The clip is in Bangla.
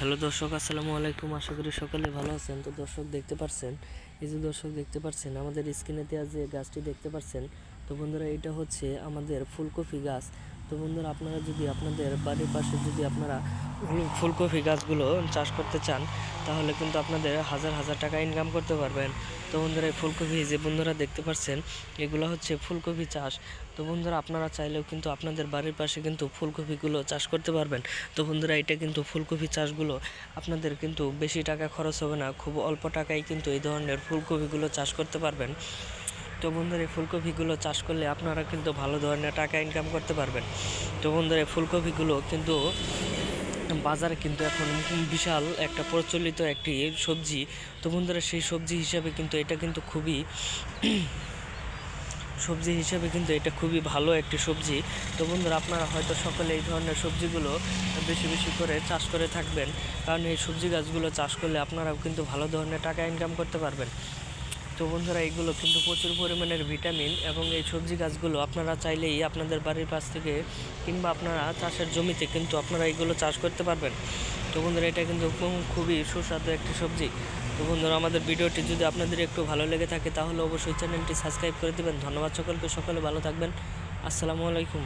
হ্যালো দর্শক, আসসালামু আলাইকুম। আশা করি সকালে ভালো আছেন। তো দর্শক দেখতে পাচ্ছেন এই যে দর্শক দেখতে পাচ্ছেন আমাদের স্ক্রিনে দেওয়া যে গাছটি দেখতে পাচ্ছেন তো বন্ধুরা এটা হচ্ছে আমাদের ফুলকপি গাছ। তো বন্ধুরা আপনারা যদি আপনাদের বাড়ির পাশে যদি আপনারা ফুলকপি গাছগুলো চাষ করতে চান তাহলে কিন্তু আপনাদের হাজার হাজার টাকা ইনকাম করতে পারবেন। তো বন্ধুরা, এই ফুলকপি যে বন্ধুরা দেখতে পাচ্ছেন, এগুলো হচ্ছে ফুলকপি চাষ। তো বন্ধুরা, আপনারা চাইলেও কিন্তু আপনাদের বাড়ির পাশে কিন্তু ফুলকপিগুলো চাষ করতে পারবেন। তো বন্ধুরা, এটা কিন্তু ফুলকপি চাষগুলো আপনাদের কিন্তু বেশি টাকা খরচ হবে না, খুব অল্প টাকায় কিন্তু এই ধরনের ফুলকপিগুলো চাষ করতে পারবেন। তো বন্ধুরা, এই ফুলকপিগুলো চাষ করলে আপনারা কিন্তু ভালো ধরনের টাকা ইনকাম করতে পারবেন। তো বন্ধুরা, এই ফুলকপিগুলো কিন্তু বাজারে কিন্তু এখন বিশাল একটা প্রচলিত একটি সবজি। তো বন্ধুরা, সেই সবজি হিসাবে কিন্তু এটা কিন্তু খুবই সবজি হিসেবে কিন্তু এটা খুবই ভালো একটি সবজি। তো বন্ধুরা, আপনারা হয়তো সকলে এই ধরনের সবজিগুলো বেশি বেশি করে চাষ করে থাকবেন। কারণ এই সবজি গাছগুলো চাষ করলে আপনারাও কিন্তু ভালো ধরনের টাকা ইনকাম করতে পারবেন। তো বন্ধুরা এইগুলো কিন্তু প্রচুর পরিমাণের ভিটামিন এবং এই সবজি গাছগুলো আপনারা চাইলেই আপনাদের বাড়ির পাশ থেকে কিংবা আপনারা চাষের জমিতে কিন্তু আপনারা এগুলো চাষ করতে পারবেন। তো বন্ধুরা, এটা কিন্তু খুবই সুস্বাদু একটি সবজি। তো বন্ধুরা, আমাদের ভিডিওটি যদি আপনাদের একটু ভালো লেগে থাকে, তাহলে অবশ্যই চ্যানেলটি সাবস্ক্রাইব করে দেবেন। ধন্যবাদ সকলকে, সকলে ভালো থাকবেন। আসসালামু আলাইকুম।